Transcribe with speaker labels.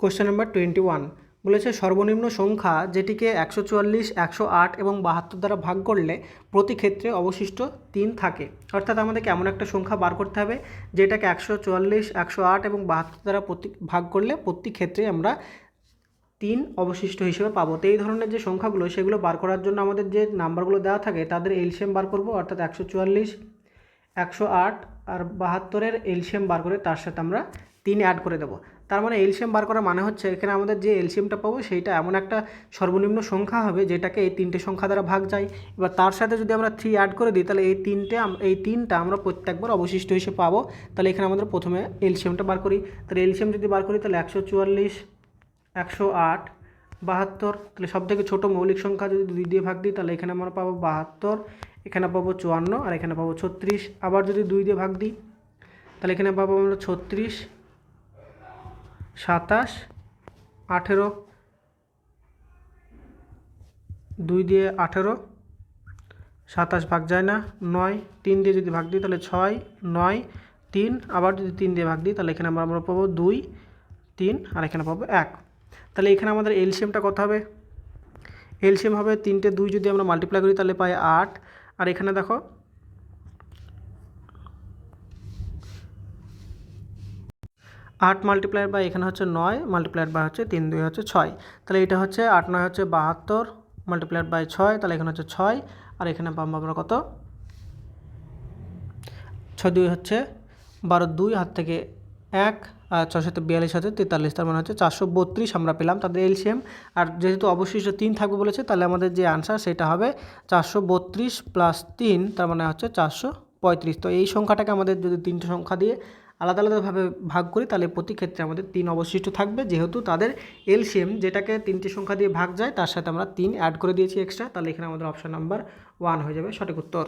Speaker 1: Question number twenty one বলেছে সর্বনিম্ন সংখ্যা যেটিকে একশো চুয়াল্লিশ, একশো আট এবং বাহাত্তর দ্বারা ভাগ করলে প্রতি ক্ষেত্রে অবশিষ্ট তিন থাকে। অর্থাৎ আমাদেরকে এমন একটা সংখ্যা বার করতে হবে যেটাকে একশো চুয়াল্লিশ, একশো আট এবং বাহাত্তর দ্বারা প্রতি ভাগ করলে প্রতি ক্ষেত্রে আমরা তিন অবশিষ্ট হিসেবে পাবো। তো এই ধরনের যে সংখ্যাগুলো, সেগুলো বার করার জন্য আমাদের যে নাম্বারগুলো দেওয়া থাকে, তাদের এলসিএম বার করব। অর্থাৎ একশো চুয়াল্লিশ, একশো আট আর বাহাত্তরের এলসিএম বার করে তার সাথে আমরা তিন অ্যাড করে দেবো। তার মানে এলসিএম বার করার মানে হচ্ছে এখানে আমাদের যে এলসিএমটা পাবো সেইটা এমন একটা সর্বনিম্ন সংখ্যা হবে যেটাকে এই তিনটে সংখ্যা দ্বারা ভাগ যায়। এবার তার সাথে যদি আমরা থ্রি অ্যাড করে দিই, তাহলে এই তিনটে এই তিনটা আমরা প্রত্যেকবার অবশিষ্ট হিসেবে পাবো। তাহলে এখানে আমাদের প্রথমে এলসিএমটা বার করি। তাহলে এলসিএম যদি বার করি, তাহলে একশো চুয়াল্লিশ, একশো আট, বাহাত্তর, তাহলে সব থেকে ছোটো মৌলিক সংখ্যা যদি দুই দিয়ে ভাগ দিই, তাহলে এখানে আমরা পাবো বাহাত্তর, এখানে পাবো চুয়ান্ন, আর এখানে পাবো ছত্রিশ। আবার যদি দুই দিয়ে ভাগ দিই, তাহলে এখানে পাবো আমরা ছত্রিশ সাতাশ, আঠেরো, দুই দিয়ে আঠেরো, সাতাশ ভাগ যায় না, নয়, তিন দিয়ে যদি ভাগ দিই তাহলে ছয়, নয়, তিন, আবার যদি তিন দিয়ে ভাগ দিই তাহলে এখানে আমরা আমরা পাবো দুই, তিন, আর এখানে পাবো এক। তাহলে এখানে আমাদের এলসিএমটা কত হবে? এলসিএম হবে তিনটে দুই যদি আমরা মাল্টিপ্লাই করি তাহলে পাই আট, আর এখানে দেখো আট মাল্টিপ্লাইড বাই এখানে হচ্ছে নয় মাল্টিপ্লাইড বাই হচ্ছে তিন, দুই হচ্ছে ছয়। তাহলে এটা হচ্ছে আট, নয় হচ্ছে বাহাত্তর মাল্টিপ্লাইড বাই ছয়, তাহলে এখানে হচ্ছে ছয়, আর এখানে পাবো আমরা কত? ছয়, দুই হচ্ছে বারো, দুই, হাত থেকে এক, আর সাথে বিয়াল্লিশ হাতে তেতাল্লিশ, তার মানে হচ্ছে চারশো বত্রিশ আমরা পেলাম তাদের এলসিএম। আর যেহেতু অবশিষ্ট তিন থাকবে বলেছে, তাহলে আমাদের যে আনসার সেটা হবে চারশো বত্রিশ প্লাস তিন, তার মানে হচ্ছে চারশো পঁয়ত্রিশ। তো এই সংখ্যাটাকে আমাদের যদি তিনটে সংখ্যা দিয়ে আলাদা আলাদাভাবে ভাগ করি, তাহলে প্রতি ক্ষেত্রে আমাদের তিন অবশিষ্ট থাকবে। যেহেতু তাদের এলসিএম যেটাকে তিনটি সংখ্যা দিয়ে ভাগ যায়, তার সাথে আমরা তিন অ্যাড করে দিয়েছি এক্সট্রা তাহলে এখানে আমাদের অপশান নাম্বার ওয়ান হয়ে যাবে সঠিক উত্তর।